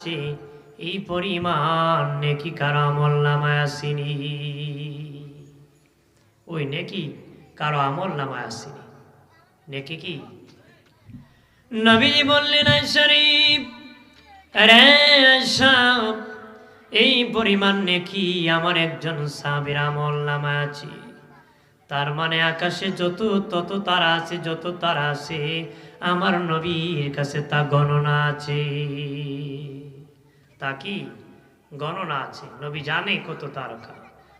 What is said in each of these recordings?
আছে এই পরিমাণ নেকি কারও আমল নামায় আসেনি ওই নেকি কারও আমল নামায় আসেনি নেকি কি? নবীজি বললেন, "আয় শরীফ, রে এই পরিমাণ নেকি আমার একজন সাবির আমল নামায় আছে তার মানে আকাশে যত, তত তারা আছে, যত তারা আছে, আমার নবীর কাছে তা গণনা আছে। তা কি? গণনা আছে। নবী জানে কত তারকা।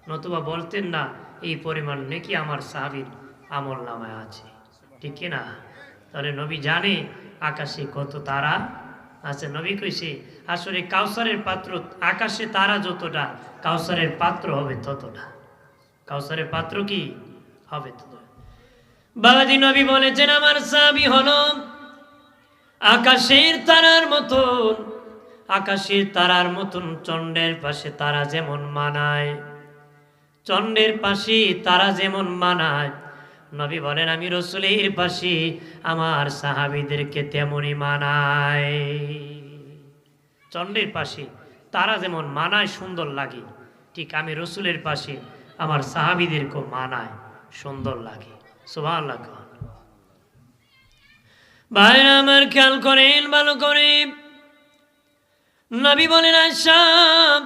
নতুবা বলতেন, না, এই পরিমাণ নাকি আমার সাহাবির আমল নামায় আছে। ঠিক না? তাহলে নবী জানে আকাশে কত তারা আছে। নবী কইছে আসলে কাউসারের পাত্র, আকাশে তারা যতটা, কাউসারের পাত্র হবে ততটা। কাউসারের পাত্র কি? হবে তো বাবাজি নবী বলেছেন, আমার সাবি হলো আকাশের তারার মতন। আকাশের তারার মতন চন্ডের পাশে তারা যেমন মানায়। চন্ডের পাশে তারা যেমন মানায়। নবী বলেন, আমি রসুলের পাশে আমার সাহাবিদেরকে তেমনই মানায়। চন্ডের পাশে তারা যেমন মানায়, সুন্দর লাগে। ঠিক আমি রসুলের পাশে আমার সাহাবিদেরকেও মানায়, সুন্দর লাগে। সোভান লাগে ভাইরা আমার খেয়াল করেন, ভালো করে নবী বলেন, আসাম,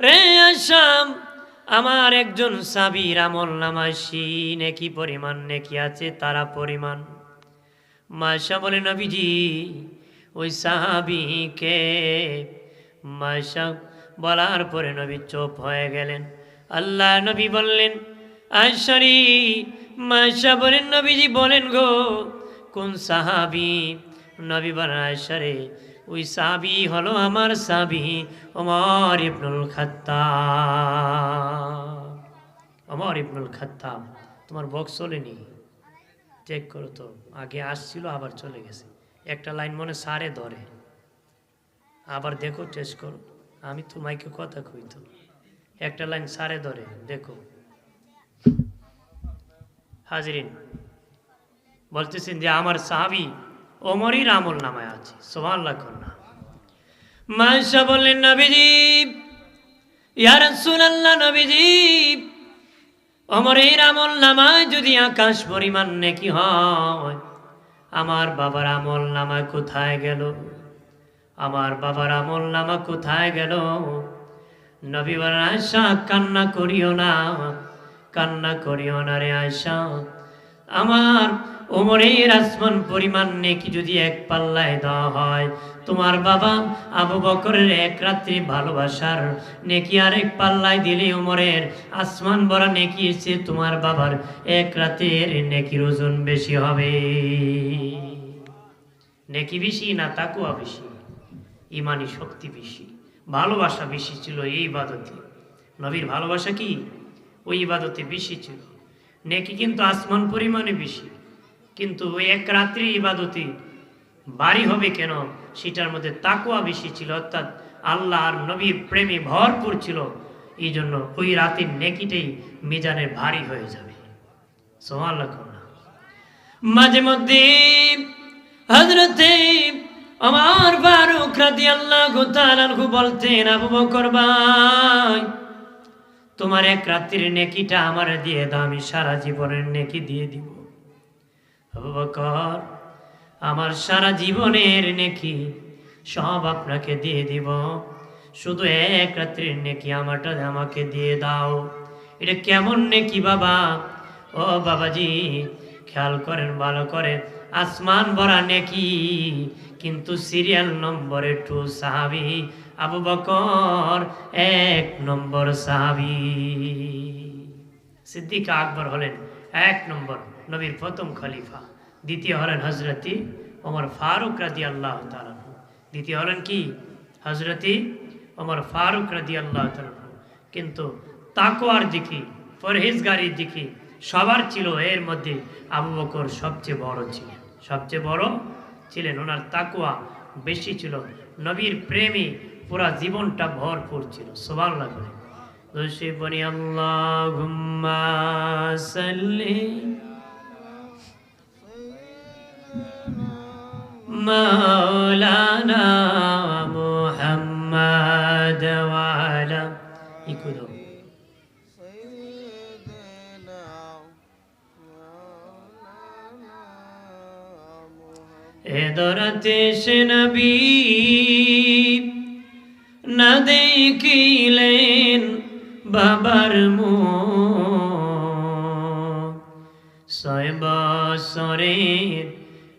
রে আসাম, আমার একজন সাবির আমল নামাসি নেকি পরিমাণ, নেকি আছে তারা পরিমাণ। মাসা বলে নবীজি, ওই সাহাবিকে মাসা বলার পরে নবী চোপ হয়ে গেলেন। আল্লাহ নবী বললেন আশারি মাসা বলেন, নবীজি বলেন গো, কোন সাহাবি? নবী বলেন আশারে ওই সাবি হলো আমার সাবি, ওমর ইবনুল খাত্তাব। ওমর ইবনুল খাত্তাব, তোমার বক্স চলেনি? চেক করো তো, আগে আসছিল, আবার চলে গেছে। একটা লাইন মনে সারে ধরে। আবার দেখো টেস্ট করো। আমি তো মাইকে কথা কই তো। একটা লাইন সারে ধরে, দেখো। হাজরিন, বলতেছেন যে আমার সাহাবি ওমরই আমল নামায় আছে। সোমান লাখন মাসা বললেন, নবীজি ইয়ার সুনাল্লাহ নবীজি, অমরের আমল নামায় যদি আকাশ পরিমাণ নাকি হয়, আমার বাবার আমল নামা কোথায় গেল? আমার বাবার আমল নামা কোথায় গেল? নবী বলেন আয়সা কান্না করিও না, কান্না করিও না রে আয়সা আমার ওমরের আসমান পরিমাণ নেকি যদি এক পাল্লায় দেওয়া হয়, তোমার বাবা আবু বকরের এক রাত্রি ভালোবাসার নেকি আর এক পাল্লায় দিলে ওমরের আসমান বড় নেকি এসে তোমার বাবার এক রাতের নেকির ওজন বেশি হবে। নেকি বেশি না তাকুয়া বেশি, ইমানি শক্তি বেশি, ভালোবাসা বেশি ছিল এই ইবাদতে। নবীর ভালোবাসা কি? ওই ইবাদতে বেশি ছিল। নেকি কিন্তু আসমান পরিমাণে বেশি। কিন্তু ওই এক রাত্রি ইবাদতে। বাড়ি হবে কেন? সেটার মধ্যে তাকুয়া বেশি ছিল, অর্থাৎ আল্লাহ আর নবীর প্রেমে ভরপুর ছিল। এই জন্য ওই রাতের নেকিটাই মিজানের ভারী হয়ে যাবে। মাঝে মধ্যে হজরতে আমার ফারুক রাদি আল্লাহ গোতালানহু বলতেন, আবু বকর ভাই, তোমার এক রাত্রির নেকিটা আমার দিয়ে দাও, আমি সারা জীবনের নেকি দিয়ে দিব। আবু বকর, আমার সারা জীবনের নেকি সব আপনাকে দিয়ে দিব। শুধু এক রাত্রির নেকি আমারটা আমাকে দিয়ে দাও। এটা কেমন নেকি বাবা? ও বাবাজি, খেয়াল করেন, ভালো করে আসমান ভরা নেকি, কিন্তু সিরিয়াল নম্বরে টু সাহাবি। আবু বকর, এক নম্বর সাহাবি। সিদ্দিক আকবর হলেন এক নম্বর। নবীর প্রথম খলিফা। দ্বিতীয় হলেন হজরতি ওমর ফারুক রাদি আল্লাহ তালানহু দ্বিতীয় হলেন কি? হজরতি ওমর ফারুক রাদি আল্লাহ তালানহু কিন্তু তাকোয়ার দিকে, পরহেজগারির দিকে সবার ছিল এর মধ্যে আবু বকর সবচেয়ে বড় ছিলেন। সবচেয়ে বড় ছিলেন। ওনার তাকুয়া বেশি ছিল। নবীর প্রেমে পুরা জীবনটা ভরপুর ছিল। সবার করে দোষে বনি আল্লাহ সাল্লি মাওলানা মুহাম্মদ محمد وعلى ইকুদো سيدنا مولانا محمد এ দরাতে সে নবী না দেখিলেন বাবার মুখ ছয় বছরের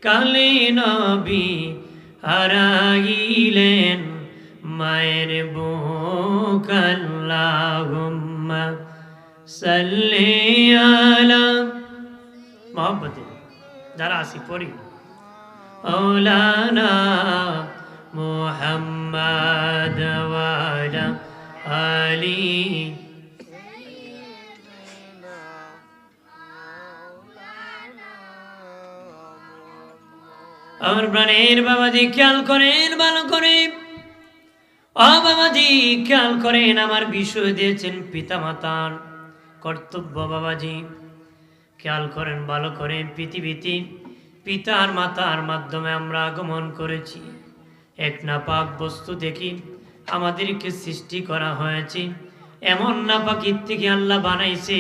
কালে নবী হারাইলেন মায়ের বোকাল্লাহুম্মা সাল্লি আলা মহব্বতে। যারা আসি পড়ি। ওলানা মোহাম্মদ ওয়ালা আলী আমার প্রাণের বাবাজি খেয়াল করেন, ভালো করে। বাবাজি, খেয়াল করেন, আমার বিষয় দিয়েছেন পিতা মাতার কর্তব্য বাবাজি। খেয়াল করেন, ভালো করে, পৃথিবীতে পিতার মাতার মাধ্যমে আমরা আগমন করেছি। এক নাপাক বস্তু দেখি আমাদেরকে সৃষ্টি করা হয়েছে। এমন নাপাকির থেকে আল্লাহ বানাইছে,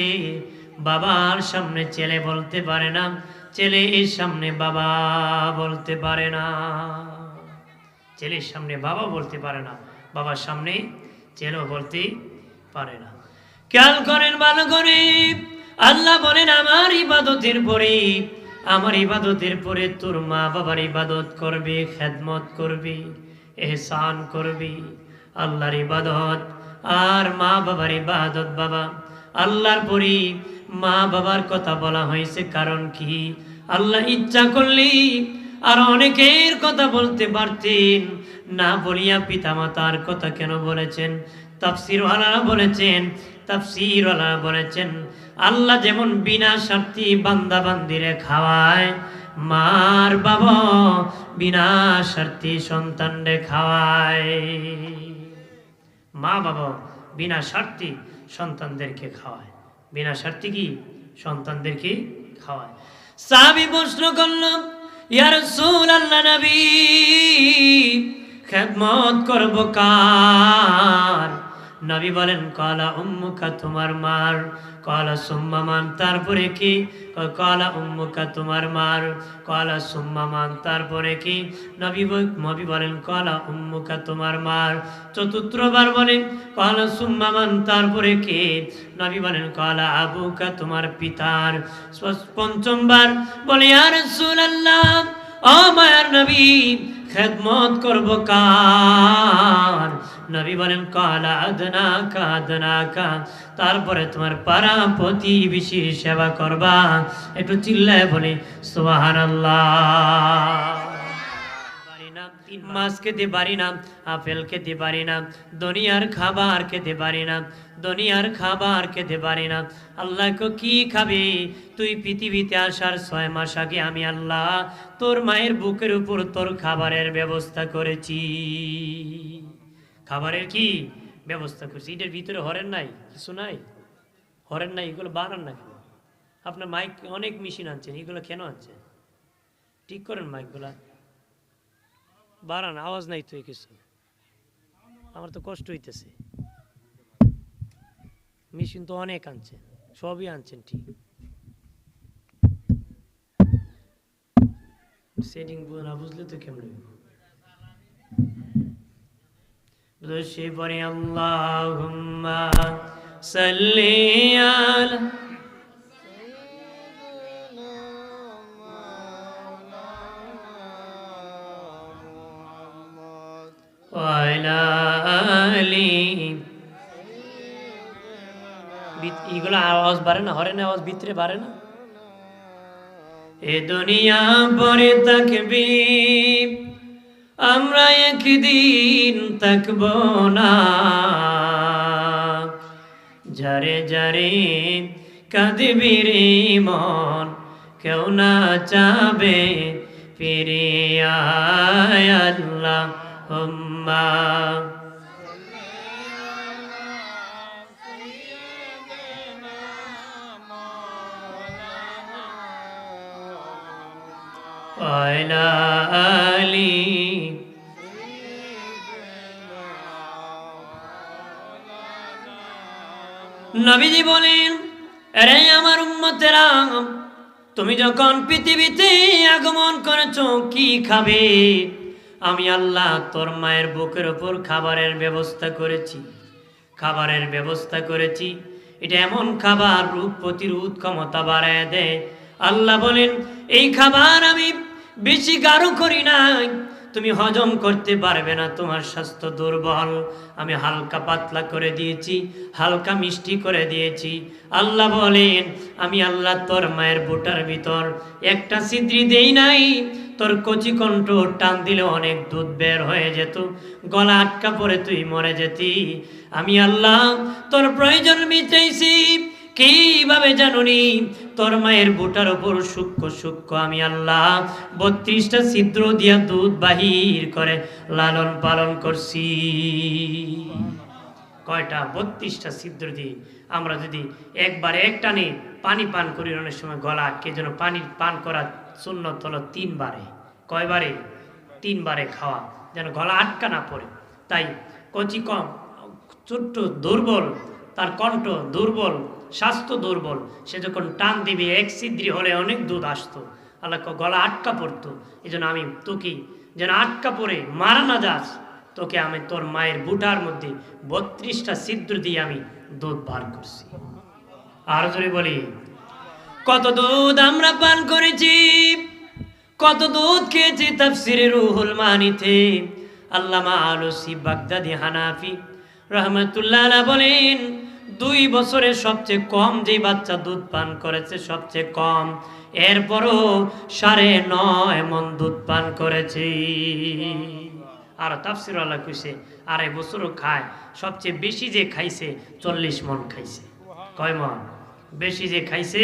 বাবার সামনে ছেলে বলতে পারে না। ছেলে এর সামনে বাবা বলতে পারে না। ছেলের সামনে বাবা বলতে পারে না। বাবার সামনে ছেলেও বলতে পারে না। খেয়াল করেন ভালো করে। আল্লাহ বলেন, আমার ইবাদতের পরে, আমার ইবাদতের পরে তোর মা বাবার ইবাদত করবে, খেদমত করবে, এহসান করবে। আল্লাহর ইবাদত আর মা বাবার ইবাদত বাবা আল্লাহর পরে মা বাবার কথা বলা হয়েছে, কারণ কি? আল্লাহ ইচ্ছা করলেই আর অনেকের কথা বলতে পারতেন। না বলিয়া পিতামাতার কথা কেন বলেছেন? তাফসির বলেছেন তাফসির বলেছেন, আল্লাহ যেমন বিনা স্বার্থী বান্দা বান্দিরে খাওয়ায়, মার বাবা বিনা স্বার্থী সন্তানরে খাওয়ায়। মা বাবা বিনা স্বার্থী সন্তানদেরকে খাওয়ায়। বিনা স্বার্থে কি সন্তানদেরকে খাওয়ায়? সাবি প্রশ্ন করলাম ইয়ার সুল আল্লাহ নবী, খেদমত করব কার? নবী বলেন, কলা উম্মুকা তোমার মার। কলা সুম্মামান তারপরে কি? কলা উম্মুকা তোমার মার। কলা সুম্মামান তারপরে কি? নবী নবী বলেন, কলা উম্মুকা তোমার মার। চতুর্থবার বলেন কলা সুম্মামান তারপরে কে? নবী বলেন, কলা আবুকা তোমার পিতার। পঞ্চমবার বলে আর সুলাল্লাহ ও মায়ার নবী খেদমত করব কার? নবী বলেন, কালা আদনা কা আদনা কা। তারপরে তোমার পাড়া বিশেষ সেবা করবা। একটু চিল্লায় বলে সোহান মাছ খেতে পারি না আপেল খেতে পারি না, দুনিয়ার খাবার খেতে পারি না, দুনিয়ার খাবার খেতে পারি না। আল্লাহকে কি খাবে? তুই পৃথিবীতে আসার ছয় মাস আগে আমি আল্লাহ তোর মায়ের বুকের উপর তোর খাবারের ব্যবস্থা করেছি। খাবারের কি ব্যবস্থা করছি? এটার ভিতরে হরেন নাই? কিছু নাই? হরেন নাই? এগুলো বানান না আপনার মাইক অনেক মেশিন আনছেন, এগুলো কেন আনছেন? ঠিক করেন মাইকগুলা। বাড়ান, আওয়াজ নাই তো কিছু আমার তো কষ্ট হইতেছে। মেশিন তো অনেক আনছেন সবই আনছেন ঠিক। সেটিং না বুঝলে তো কেমন সে পরে আল্লাহুম্মা সাল্লি আলি এগুলো আওয়াজ বাড়ে না আওয়াজ ভিতরে বাড়ে না। এ দুনিয়া পরে থাকবি আমরা একদিন না। যারে যারে কাঁদবি রে মন, কেউ না চাবে ফিরিয়া আল্লাহ اللهم وعلى নবীজি বলেন এরে আমার উম্মতেরা তুমি যখন পৃথিবীতে আগমন করেছ কি খাবে? আমি আল্লাহ তোর মায়ের বুকের ওপর খাবারের ব্যবস্থা করেছি। খাবারের ব্যবস্থা করেছি। এটা এমন খাবার রূপ প্রতিরোধ ক্ষমতা বাড়ায় দেয়। আল্লাহ বলেন, এই খাবার আমি বেশি গাঢ় করি নাই। তুমি হজম করতে পারবে না, তোমার স্বাস্থ্য দুর্বল। আমি হালকা পাতলা করে দিয়েছি, হালকা মিষ্টি করে দিয়েছি। আল্লাহ বলেন, আমি আল্লাহ তোর মায়ের বুটার ভিতর একটা ছিদ্রি দেই নাই। তোর কচি কণ্ঠ টান দিলে অনেক দুধ বের হয়ে যেত, গলা আটকা পরে তুই মরে যেতি। আমি আল্লাহ তোর প্রয়োজন মিটাইছি, কীভাবে জানুনি? তোর মায়ের বুটার ওপর সূক্ষ্ম সূক্ষ্ম আমি আল্লাহ বত্রিশটা ছিদ্র দিয়া দুধ বাহির করে লালন পালন করছি। কয়টা? বত্রিশটা ছিদ্র দিয়ে আমরা যদি একবার এক টানে পানি পান করি, অনেক সময় গলা আটকে, যেন পানি পান করা সুন্নত হলো তিনবারে। কয়বারে? তিনবারে খাওয়া, যেন গলা আটকা না পড়ে। তাই কচি কম, ছোট্ট দুর্বল, তার কণ্ঠ দুর্বল স্বাস্থ্য দুর্বল। সে যখন টান দিবে, এক ছিদ্রি হলে অনেক দুধ আসতো। আল্লাহ গলা আটকা পড়তো। এই জন্য আমি তোকে যেন আটকা পড়ে, মারা না যাস, তোকে আমি তোর মায়ের বুটার মধ্যে বত্রিশটা ছিদ্র দিয়ে আমি দুধ বার করছি। আর জোরে বলি, কত দুধ আমরা পান করেছি, কত দুধ খেয়েছি তাফসিরে রুহুল মানিতে। আল্লামা আলসি বাগদাদি হানাফি রহমতুল্লাহ বলেন দুই বছরে সবচেয়ে কম যে বাচ্চা দুধ পান করেছে, সবচেয়ে কম। এরপরও সাড়ে নয় মন দুধ পান করেছে। আর তাফসির আল্লাহ কইছে, আড়াই বছরও খায়, সবচেয়ে বেশি যে খাইছে, চল্লিশ মন খাইছে। কয় মন? বেশি যে খাইছে,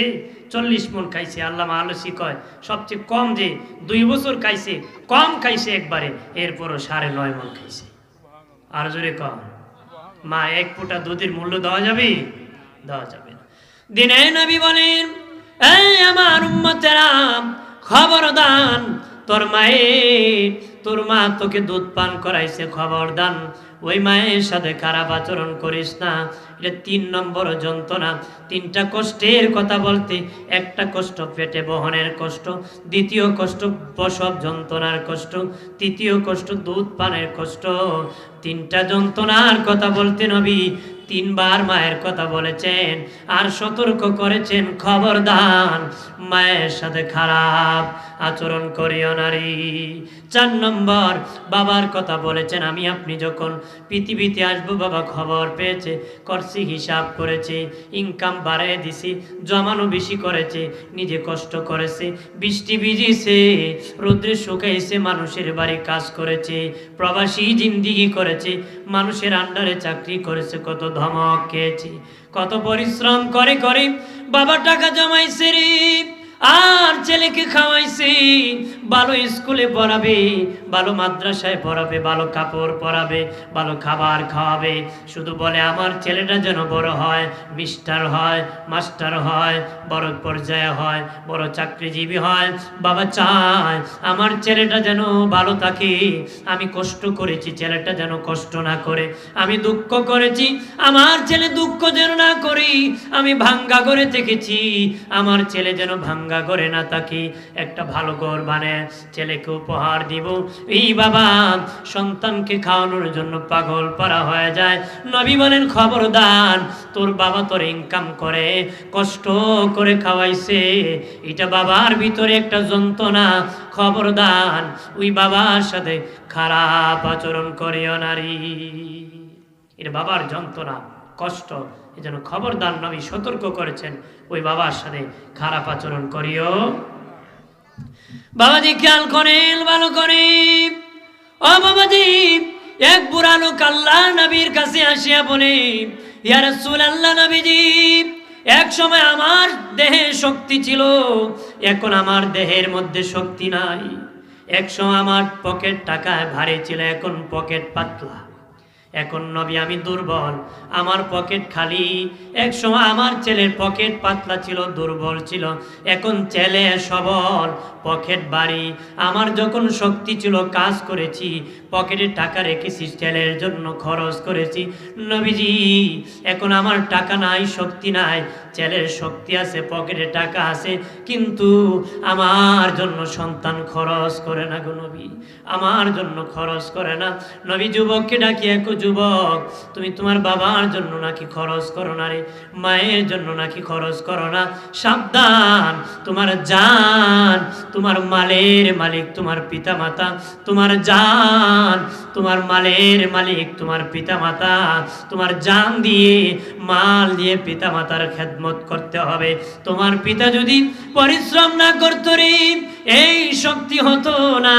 চল্লিশ মন খাইছে। আল্লাহ আলসি কয়, সবচেয়ে কম যে দুই বছর খাইছে, কম খাইছে একবারে, এরপরও সাড়ে নয় মন খাইছে। আর জোরে কম মা, এক ফুটা দুধের মূল্য দেওয়া যাবে? দেওয়া যাবে দিনে নবী বলেন, এই আমার উম্মতেরা, খবরদান, তোর মায়ের তোর মা তোকে দুধ পান করাইছে, খবরদান। ওই মায়ের সাথে খারাপ আচরণ করিস না। এটা তিন নম্বর যন্ত্রণা। তিনটা কষ্টের কথা বলতে, একটা কষ্ট পেটে বহনের কষ্ট, দ্বিতীয় কষ্ট প্রসব যন্ত্রণার কষ্ট, তৃতীয় কষ্ট দুধ পানের কষ্ট। তিনটা যন্ত্রণার কথা বলতে নবী তিনবার মায়ের কথা বলেছেন, আর সতর্ক করেছেন খবরদান মায়ের সাথে খারাপ আচরণ করিও নারী। চার নম্বর, বাবার কথা বলেছেন, আমি আপনি যখন পৃথিবীতে আসব, বাবা খবর পেয়েছে, করছি, হিসাব করেছে ইনকাম বাড়িয়ে দিছি, জমানো বেশি করেছে, নিজে কষ্ট করেছে, বৃষ্টি ভিজিছে রৌদ্রে শুকাইছে, মানুষের বাড়ি কাজ করেছে, প্রবাসী জিন্দিগি করেছে, মানুষের আন্ডারে চাকরি করেছে, কত ধমক খেয়েছে, কত পরিশ্রম করে করে বাবা টাকা জমাইছে রে। আর ছেলেকে খাওয়াইছি, ভালো স্কুলে পড়াবে, ভালো মাদ্রাসায় পড়াবে, ভালো কাপড় পরাবে, ভালো খাবার খাওয়াবে। শুধু বলে আমার ছেলেটা যেন বড় হয়, মিস্টার হয়, মাস্টার হয়, বড় পর্যায়ে হয়, বড় চাকরিজীবী হয়। বাবা চায়, আমার ছেলেটা যেন ভালো থাকে। আমি কষ্ট করেছি, ছেলেটা যেন কষ্ট না করে। আমি দুঃখ করেছি, আমার ছেলে দুঃখ যেন না করি। আমি ভাঙ্গা করে থেকেছি, আমার ছেলে যেন ভাঙ্গা করে না থাকি একটা ভালো ঘর বানায় ছেলেকে উপহার দিব। এই বাবা সন্তানকে খাওয়ানোর জন্য পাগল পারা হয়ে যায়। নবী বলেন, খবরদার, তোর বাবা তোর ইনকাম করে, কষ্ট করে খাওয়াইছে। এটা বাবার ভিতরে একটা যন্ত্রণা। খবরদার, ওই বাবার সাথে খারাপ আচরণ করিও নারী। এটা বাবার যন্ত্রণা, কষ্ট এই জন্য খবরদার নবী সতর্ক করেছেন ওই বাবার সাথে খারাপ আচরণ করিও। বাবাজি খেয়াল করেন, ভালো করে। ও বাবাজি, এক বুড়া লোক আল্লাহ নবীর কাছে আসিয়া বলে, ইয়া রাসূল আল্লাহ নবীজি, এক সময় আমার দেহে শক্তি ছিল, এখন আমার দেহের মধ্যে শক্তি নাই। এক সময় আমার পকেট টাকায় ভারী ছিল, এখন পকেট পাতলা। এখন নবী, আমি দুর্বল, আমার পকেট খালি। এক সময় আমার ছেলের পকেট পাতলা ছিল, দুর্বল ছিল। এখন ছেলে সবল, পকেট বাড়ি। আমার যখন শক্তি ছিল, কাজ করেছি, পকেটে টাকা রেখেছি, ছেলের জন্য খরচ করেছি। নবীজি, এখন আমার টাকা নাই, শক্তি নাই। ছেলের শক্তি আছে, পকেটে টাকা আছে, কিন্তু আমার জন্য সন্তান খরচ করে না গো নবী। আমার জন্য খরচ করে না। নবী যুবককে ডাকি এক যুবক, তুমি তোমার বাবার জন্য নাকি খরচ করো না রে? মায়ের জন্য নাকি খরচ করো না? সাবধান, তোমার জান, তোমার মালের মালিক, তোমার পিতা মাতা তোমার জান, তোমার মালের মালিক, তোমার পিতা মাতা তোমার জান দিয়ে, মাল দিয়ে পিতা মাতার খেদমত করতে হবে। তোমার পিতা যদি পরিশ্রম না করতো রে এই শক্তি হতো না।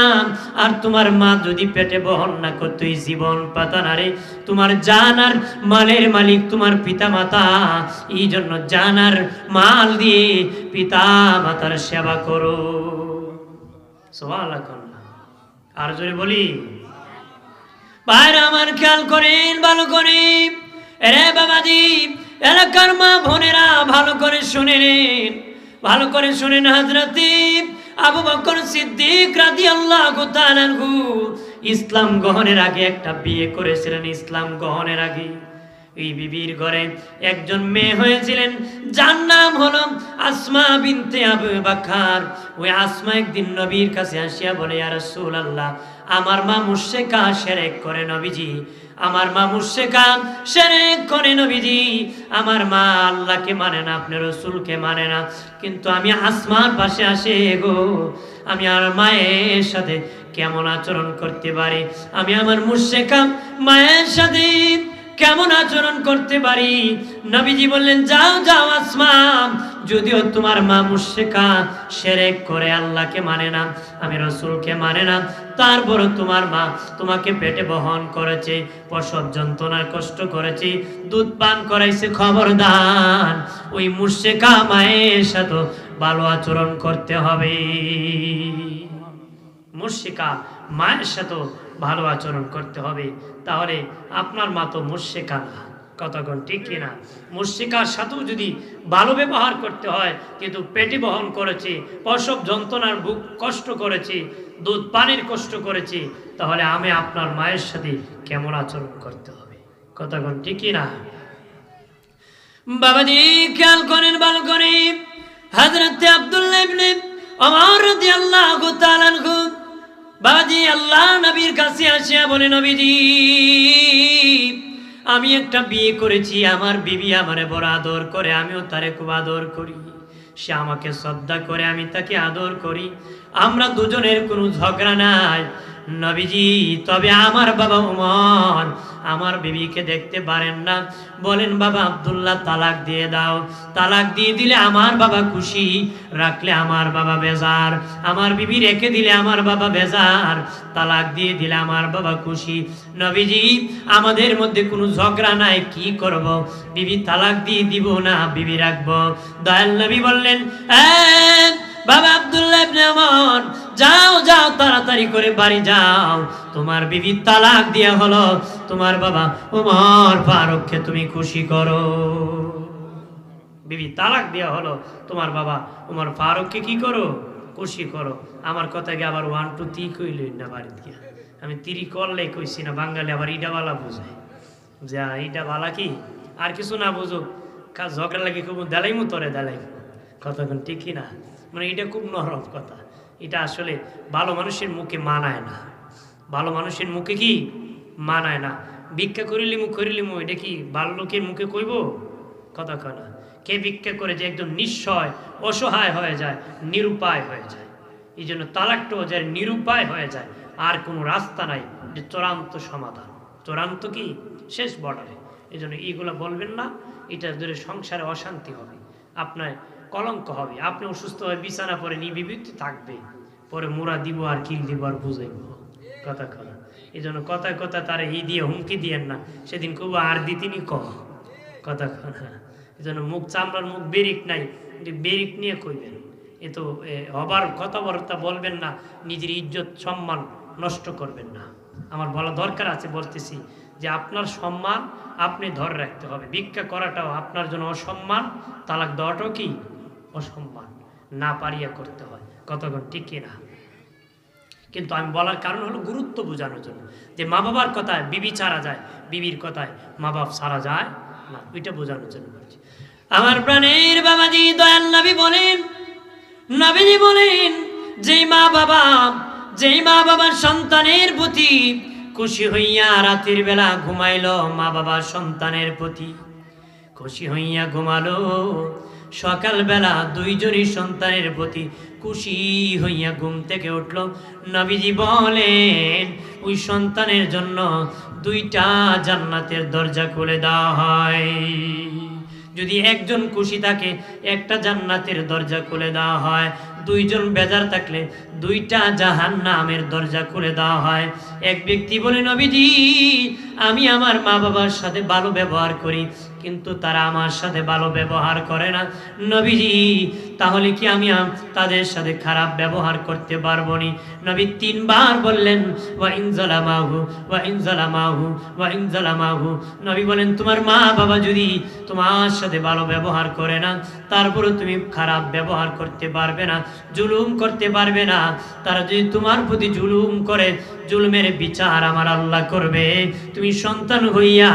আর তোমার মা যদি পেটে বহন না করতো, এই জীবন পাতা না রে। তোমার জানার মালের মালিক তোমার পিতা মাতা এই জন্য জানার মাল দিয়ে পিতা মাতার সেবা করো। সোয়াল আর জোরে বলি। ভাইরা আমার খেয়াল করেন, ভালো করে। রে বাবাজি, এলাকার মা বোনেরা ভালো করে শুনে নেন ভালো করে শুনেন হাজরাতে। আবু বকর সিদ্দিক রাদি আল্লাহ ইসলাম গ্রহণের আগে একটা বিয়ে করেছিলেন, ইসলাম গ্রহণের আগে। এই বিবির ঘরে একজন মেয়ে হয়েছিলেন, যার নাম হলো আসমা বিনতে আবু বাকার। ওই আসমা একদিন নবীর কাছে আসিয়া বলে আর রাসূল আল্লাহ আমার মা মুর্শেকা সেরেক করে নবীজি আমার মা মুর্শেকা সেরেক করে নবীজি। আমার মা আল্লাহকে মানে না, আপনার রসুলকে মানে না। কিন্তু আমি আসমার পাশে আসে গো, আমি আর মায়ের সাথে কেমন আচরণ করতে পারি? আমি আমার মুর্শেকা মায়ের সাথে কেমন আচরণ করতে পারি? নবীজি বললেন, যাও যাও আসমা যদিও তোমার মা মুশেকা সেরেক করে আল্লাহকে মানে না, আমি রসুলকে মানে না। তারপরও তোমার মা তোমাকে পেটে বহন করেছে, প্রসব যন্ত্রণার কষ্ট করেছে, দুধ পান করাইছে খবরদার ওই মুশেকা মায়ের সাথে ভালো আচরণ করতে হবে। মুর্শিকা মায়ের সাথেও ভালো আচরণ করতে হবে, তাহলে আপনার মা তো মুর্শিকা না। কতক্ষণ ঠিক কিনা? মুর্শিকার সাথেও যদি ভালো ব্যবহার করতে হয়, কিন্তু পেটি বহন করেছি, প্রসব যন্ত্রণার বুক কষ্ট করেছি, দুধ পানির কষ্ট করেছি, তাহলে আমি আপনার মায়ের সাথে কেমন আচরণ করতে হবে? কতক্ষণ ঠিক কিনা? বাবাজি, খেয়াল করেন, ভালো করে। হাজরতে আব্দুল্লাহ ইবনে ওমর রাদিয়াল্লাহু তাআলা আনহু বাবাজি, আল্লাহ নবীর কাছে আসিয়া বলে, নবীজি, আমি একটা বিয়ে করেছি, আমার বিবি আমারে বড় আদর করে, আমিও তারে খুব আদর করি। সে আমাকে শ্রদ্ধা করে, আমি তাকে আদর করি। আমরা দুজনের কোনো ঝগড়া নাই। নবীজি তবে আমার বাবা উমর আমার বিবিকে দেখতে পারেন না। বলেন বাবা আব্দুল্লাহ তালাক দিয়ে দাও। তালাক দিয়ে দিলে আমার বাবা খুশি রাখলে আমার বাবা বেজার। আমার বিবি রেখে দিলে আমার বাবা বেজার। তালাক দিয়ে দিলে আমার বাবা খুশি। নবীজি আমাদের মধ্যে কোনো ঝগড়া নাই কি করব? বিবি তালাক দিয়ে দিব না বিবি রাখব। দয়াল নবী বললেন "এই, বাবা আব্দুল্লাহ যাও যাও, তাড়াতাড়ি করে বাড়ি যাও। তোমার বিবি তালাক দিয়া হলো। তোমার বাবা ওমর ফারুককে তুমি খুশি করো। বিবি তালাক দেওয়া হলো। তোমার বাবা ওমর ফারুককে কি করো? খুশি করো। আমার কথাকে আবার ওয়ান টু তি কইল না বাড়ি গিয়া আমি তিরি করলে কইছি না, বাঙালি আবার ইডাবালা বুঝায়। যা ইটা বালা কি? আর কিছু না বুঝুক। ঝগড়া লাগে খুব দেলাইমু তরে দেলাইমু। কতক্ষণ ঠিকই না মানে এটা খুব নরম কথা। এটা আসলে ভালো মানুষের মুখে মানায় না। ভালো মানুষের মুখে কি? মানায় না। ভিক্ষা করিলিমু করিলিমু, এটা কি ভালো লোকের মুখে কইব? কথা কয় না। কে ভিক্ষা করে যে একদম নিঃসয়, অসহায় হয়ে যায়, নিরুপায় হয়ে যায়। এই জন্য তালাকটাও যায় নিরুপায় হয়ে যায়, আর কোনো রাস্তা নাই যে চূড়ান্ত সমাধান। চূড়ান্ত কি? শেষ বর্ডারে। এই জন্য এইগুলো বলবেন না, এটা ধরে সংসারে অশান্তি হবে। আপনার কলঙ্ক হবে। আপনি অসুস্থ হয়ে বিছানা পরে নিবিবৃত্তি থাকবে। পরে মোরা দিব আর কিল দিব আর বুঝাইব। কথা কথা এই জন্য কথা কথা তার ই দিয়ে হুমকি দিয়েন না। সেদিন খুব আর দিতিনি ক? কথা কথা এই জন্য মুখ চামড়ার মুখ বেরিক নাই। বেরিক নিয়ে কইবেন। এ তো হবার কথাবার্তা বলবেন না। নিজের ইজ্জত, সম্মান নষ্ট করবেন না। আমার বলা দরকার আছে, বলতেছি যে আপনার সম্মান আপনি ধরে রাখতে হবে। ভিক্ষা করাটাও আপনার জন্য অসম্মান। তালাক দেওয়াটাও কি? অসম্মান না পারিয়া করতে হয়। কতক্ষণ ঠিক না কিন্তু আমি বলার কারণ হলো গুরুত্ব বোঝানোর জন্য। যে মা বাবার কথায় বিবি ছাড়া যায়, বিবির কথায় মা বাপ ছাড়া যায় না। ওইটা বোঝানোর জন্য বলছি। আমার প্রাণের বাবাজি দয়াল নবী বলেন, নবীজি বলেন, যেই মা বাবা, যেই মা বাবার সন্তানের প্রতি খুশি হইয়া রাতের বেলা ঘুমাইল মা বাবা সন্তানের প্রতি, খুশি হইয়া ঘুমালো সকালবেলা দুইজনই সন্তানের প্রতি খুশি হইয়া ঘুম থেকে উঠল। নবীজি বলেন, ওই সন্তানের জন্য দুইটা জান্নাতের দরজা খুলে দেওয়া হয়। যদি একজন খুশি থাকে, একটা জান্নাতের দরজা খুলে দেওয়া হয়। দুইজন বেজার থাকলে দুইটা জাহান নামের দরজা খুলে দেওয়া হয়। এক ব্যক্তি বলে, নবীজি, আমি আমার মা বাবার সাথে ভালো ব্যবহার করি। কিন্তু তারা আমার সাথে ভালো ব্যবহার করে না। নবীজি, তাহলে কি আমি তাদের সাথে খারাপ ব্যবহার করতে পারব নি? নবী তিনবার বললেন, ওয়া ইনজালামাহু ওয়া ইনজালামাহু ওয়া ইনজালামাহু নবী বলেন, তোমার মা বাবা যদি তোমার সাথে ভালো ব্যবহার করে না তারপরে তুমি খারাপ ব্যবহার করতে পারবে না, জুলুম করতে পারবে না। তারা যদি তোমার প্রতি জুলুম করে, জুলুমের বিচার আমার আল্লাহ করবে। তুমি সন্তান হইয়া